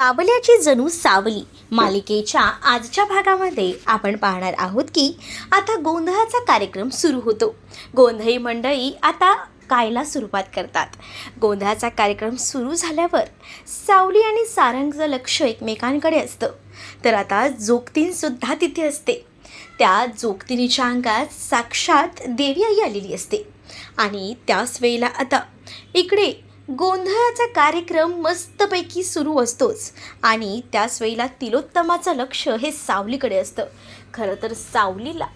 सावल्याची जणू सावली. मालिकेच्या आजच्या भागामध्ये आपण पाहणार आहोत की आता गोंधळाचा कार्यक्रम सुरू होतो. गोंधळी मंडळी आता गायला सुरुवात करतात. गोंधळाचा कार्यक्रम सुरू झाल्यावर सावली आणि सारंगचं लक्ष एकमेकांकडे असतं. तर आता जोगतीनसुद्धा तिथे असते. त्या जोगतिनीच्या अंगात साक्षात देवी आई आलेली असते. आणि त्याच वेळेला आता इकडे गोंधळाचा कार्यक्रम मस्तपैकी सुरू असतोच. आणि त्याच वेळेला तिलोत्तमाचं लक्ष हे सावलीकडे असतं. खरं तर सावलीला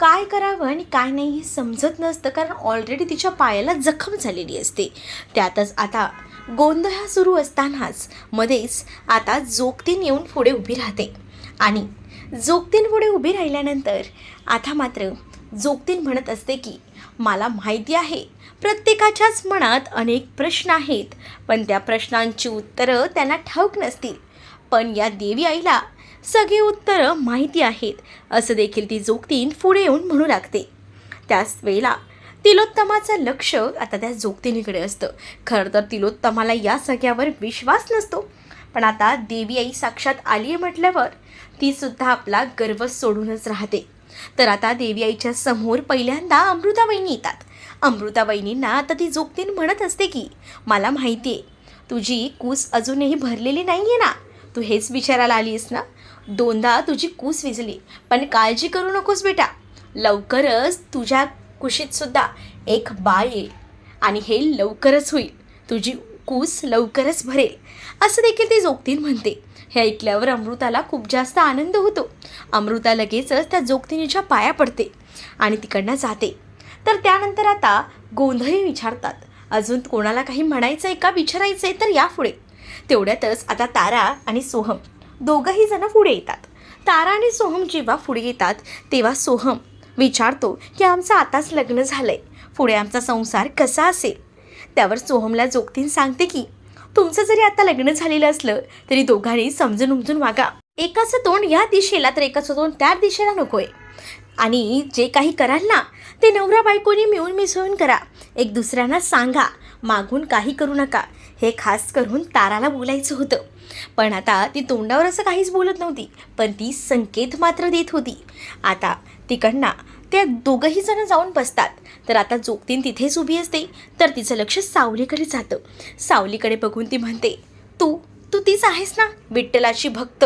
काय करावं आणि काय नाही हे समजत नसतं कारण ऑलरेडी तिच्या पायाला जखम झालेली असते. त्यातच आता गोंधळ हा सुरू असतानाच मध्येच आता जोगतीन येऊन पुढे उभी राहते. आणि जोगतीन पुढे उभी राहिल्यानंतर आता मात्र जोगतीन म्हणत असते की मला माहिती आहे प्रत्येकाच्याच मनात अनेक प्रश्न आहेत पण त्या प्रश्नांची उत्तरं त्यांना ठाऊक नसतील. पण या देवी आईला सगळी उत्तरं माहिती आहेत असं देखील ती जोगतीन पुढे येऊन म्हणू लागते. त्याच वेळेला तिलोत्तमाचं लक्ष आता त्या जोगतीनीकडे असतं. खरं तर तिलोत्तमाला या सगळ्यावर विश्वास नसतो. पण आता देवी आई साक्षात आली आहे म्हटल्यावर ती सुद्धा आपला गर्व सोडूनच राहते. तर आता देवी आईच्या समोर पहिल्यांदा अमृताबाईंनी येतात. अमृताबाईंना आता ती जोगतीन म्हणत असते की मला माहिती आहे तुझी कूस अजूनही भरलेली नाही आहे ना? तू हेच विचारायला आलीस ना? दोनदा तुझी कूस विजली पण काळजी करू नकोस बेटा. लवकरच तुझ्या कुशीतसुद्धा एक बाळ येईल आणि हे लवकरच होईल. तुझी कूस लवकरच भरेल. असं देखील ती जोगतीन म्हणते. हे ऐकल्यावर अमृताला खूप जास्त आनंद होतो. अमृता लगेचच त्या जोगतिनीच्या पाया पडते आणि तिकडनं जाते. तर त्यानंतर आता गोंधळी विचारतात. अजून कोणाला काही म्हणायचं आहे का विचारायचं आहे तर या पुढे तेवढ्यातच आता तारा आणि सोहम दोघंही जण पुढे येतात. तारा आणि सोहम जेव्हा पुढे येतात तेव्हा सोहम विचारतो की आमचं आताच लग्न झालं आहे पुढे आमचा संसार कसा असेल? त्यावर सोहमला जोगतीन सांगते की तुमचं जरी आता लग्न झालेलं असलं तरी दोघांनी समजून उमजून वागा. एकाचं तोंड या दिशेला तर एकाचं तोंड त्या दिशेला नकोय. आणि जे काही कराल ना ते नवरा बायकोनी मिळून मिसळून करा. एक दुसऱ्यांना सांगा मागून काही करू नका. हे खास करून ताराला बोलायचं होतं. पण आता ती तोंडावर असं काहीच बोलत नव्हती पण ती संकेत मात्र देत होती. आता तिकडनं त्या दोघंही जण जाऊन बसतात. तर आता जोगतीन तिथेच उभी असते. तर तिचं लक्ष सावलीकडे जातं. सावलीकडे बघून ती म्हणते तू तू तीच आहेस ना? विठ्ठलाची भक्त.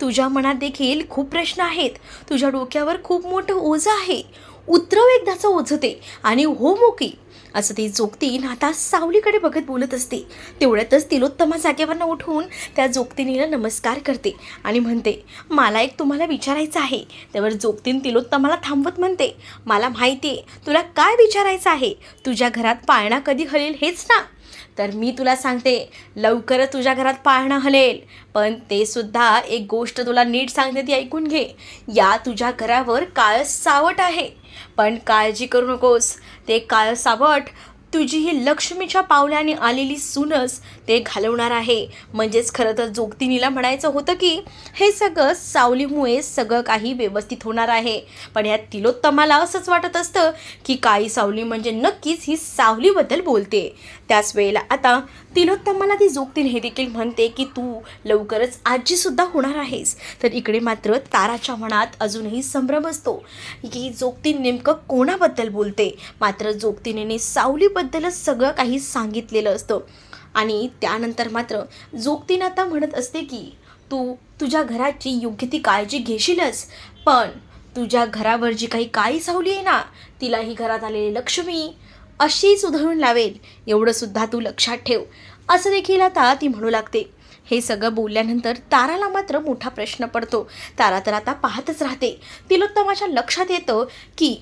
तुझ्या मनात देखील खूप प्रश्न आहेत. तुझ्या डोक्यावर खूप मोठं ओझं आहे. उतरव एकदाचं ओझं ते आणि हो मोकी. असं ती जोगतीन आता सावलीकडे बघत बोलत असते. तेवढ्यातच तिलोत्तमा जागेवरनं उठून त्या जोगतिनीला नमस्कार करते आणि म्हणते मला एक तुम्हाला विचारायचं आहे. त्यावर जोगतीन तिलोत्तमाला थांबवत म्हणते मला माहिती आहे तुला काय विचारायचं आहे? तुझ्या घरात पाळणा कधी हलेल हेच ना. तर मी तुला सांगते लवकरच तुझ्या घरात पाळणं हलेल. पण ते सुद्धा एक गोष्ट तुला नीट सांगते ती ऐकून घे. या तुझ्या घरावर काळ सावट आहे. पण काळजी करू नकोस. ते काळ सावट तुझी ही लक्ष्मीच्या पावल्याने आलेली सूनच ते घालवणार आहे. म्हणजेच खरं तर जोगतिनीला म्हणायचं होतं की हे सगळं सावलीमुळे सगळं काही व्यवस्थित होणार आहे. पण या तिलोत्तमाला असंच वाटत असतं की काळी सावली म्हणजे नक्कीच ही सावलीबद्दल बोलते. त्याच वेळेला आता तिलोत्तमाला ती जोगतीन हे देखील म्हणते की तू लवकरच आजीसुद्धा होणार आहेस. तर इकडे मात्र ताराच्या मनात अजूनही संभ्रम असतो. की जोगतीन नेमकं कोणाबद्दल बोलते? मात्र जोगतिनीने सावलीबद्दलच सगळं काही सांगितलेलं असतं. आणि त्यानंतर मात्र जोगतीन आता म्हणत असते की तू तुझ्या घराची योग्य ती काळजी घेशीलच पण तुझ्या घरावर जी काही काळी सावली आहे ना तिला ही घरात आलेली लक्ष्मी अशीच उधळून लावेल एवढं सुद्धा तू लक्षात ठेव. असं देखील आता ती म्हणू लागते. हे सगळं बोलल्यानंतर ताराला मात्र मोठा प्रश्न पडतो. तारा तर आता पाहतच राहते. तिलोत्तमाच्या लक्षात येतं की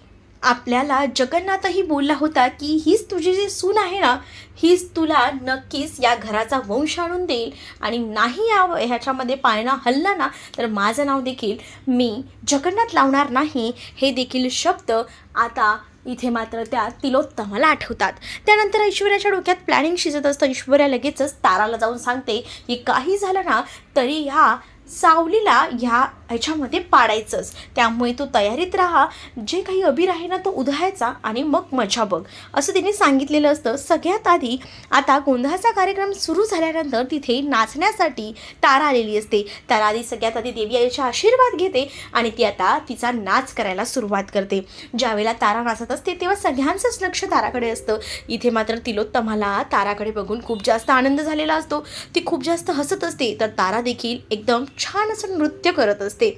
आपल्याला जगन्नाथही बोलला होता की हीच तुझी जी सून आहे ना हीच तुला नक्कीच या घराचा वंश आणून देईल. आणि नाही या ह्याच्यामध्ये पाळणा हल्ला ना तर माझं नाव देखील मी जगन्नाथ लावणार नाही हे देखील शब्द आता इथे मात्र त्या तिलोत्तमाला आठवतात. त्यानंतर ऐश्वर्याच्या डोक्यात प्लॅनिंग शिजत असतं. ऐश्वर्या लगेचच ताराला जाऊन सांगते की काही झालं ना तरी ह्या सावलीला ह्या ह्याच्यामध्ये पाडायचंच. त्यामुळे तो तयारीत राहा. जे काही अबीर आहे ना तो उधळायचा आणि मग मजा बघ. असं तिने सांगितलेलं असतं. सगळ्यात आधी आता गोंधळाचा कार्यक्रम सुरू झाल्यानंतर तिथे नाचण्यासाठी तारा आलेली असते. तारा आधी सगळ्यात आधी देवी आईचा आशीर्वाद घेते आणि ती आता तिचा नाच करायला सुरुवात करते. ज्यावेळेला तारा नाचत असते तेव्हा सगळ्यांचंच लक्ष ताराकडे असतं. इथे मात्र तिलोत्तमाला ताराकडे बघून खूप जास्त आनंद झालेला असतो. ती खूप जास्त हसत असते. तर तारा देखील एकदम छान असं नृत्य करत असते.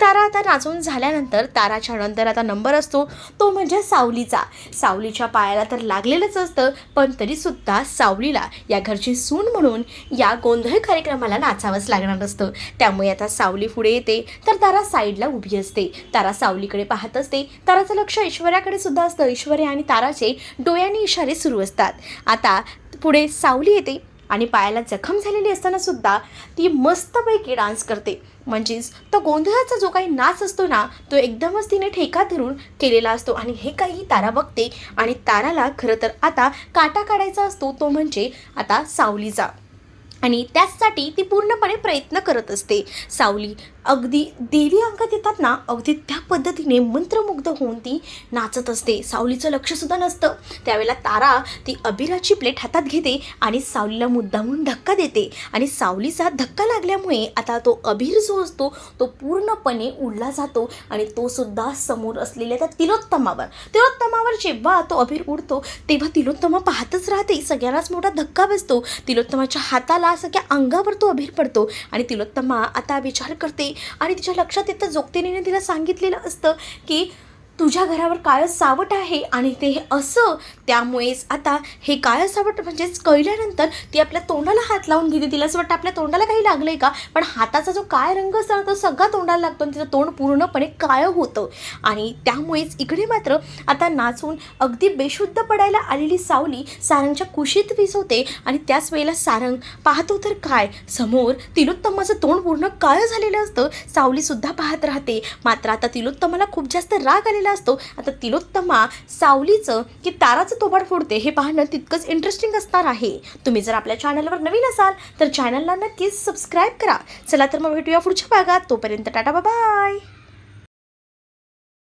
तारा आता नाचून झाल्यानंतर ताराच्या नंतर आता नंबर असतो. तो म्हणजे सावलीचा. सावलीच्या पायाला तर लागलेलंच असतं पण तरीसुद्धा सावलीला या घरची सून म्हणून या गोंधळ कार्यक्रमाला नाचावंच लागणार असतं. त्यामुळे आता सावली पुढे येते तर तारा साईडला उभी असते. तारा सावलीकडे पाहत असते. ताराचं लक्ष ऐश्वर्याकडे सुद्धा असतं. ऐश्वर्या आणि ताराचे डोळ्याने इशारे सुरू असतात. आता पुढे सावली येते. आणि पायाला जखम झालेली असताना सुद्धा ती मस्तपैकी डान्स करते. म्हणजेच तो गोंधळाचा जो काही नाच असतो ना तो एकदमच तिने ठेका धरून केलेला असतो आणि हे काही तारा बघते आणि ताराला खरं तर आता काटा काढायचा असतो तो म्हणजे आता सावलीचा. आणि त्याचसाठी ती पूर्णपणे प्रयत्न करत असते. सावली अगदी देवी अंगात येतात ना अगदी त्या पद्धतीने मंत्रमुग्ध होऊन ती नाचत असते. सावलीचं लक्षसुद्धा नसतं. त्यावेळेला तारा ती अबिराची प्लेट हातात घेते आणि सावलीला मुद्दामून धक्का देते. आणि सावलीचा धक्का लागल्यामुळे आता तो अभिर जो असतो तो पूर्णपणे उडला जातो आणि तो सुद्धा समोर असलेल्या त्या तिलोत्तमावर. तिलोत्तमावर जेव्हा तो अभिर उडतो तेव्हा तिलोत्तमा पाहतच राहते. सगळ्यांनाच मोठा धक्का बसतो. तिलोत्तमाच्या हाताला सगळ्या अंगावर तो अभिर पडतो आणि तिलोत्तमा आता विचार करते आणि तिच्या लक्षात येतं जोगतिनीने तिला सांगितलेलं असतं की तुझ्या घरावर काळं सावट आहे आणि ते असं त्यामुळेच आता हे काळं सावट म्हणजेच कळल्यानंतर ती आपल्या तोंडाला हात लावून घेते तिला असं वाटतं आपल्या तोंडाला काही लागलं आहे का? पण हाताचा जो काय रंग असतो तो सगळा तोंडाला लागतो आणि तिचं तोंड पूर्णपणे काळं होतं. आणि त्यामुळेच इकडे मात्र आता नाचून अगदी बेशुद्ध पडायला आलेली सावली सारंगच्या कुशीत विसवते. आणि त्याच वेळेला सारंग पाहतो तर काय? समोर तिलोत्तमाचं तोंड पूर्ण काळं झालेलं असतं. सावलीसुद्धा पाहत राहते. मात्र आता तिलोत्तमाला खूप जास्त राग आलेला असतो. आता तिलोत्तमा सावलीचं की ताराचं तोबाड फोडते हे पाहणं तितकंच इंटरेस्टिंग असणार आहे. तुम्ही जर आपल्या चॅनलवर नवीन असाल तर चॅनलला नक्कीच सबस्क्राईब करा. चला तर मग भेटूया पुढच्या भागात. तोपर्यंत टाटा बाय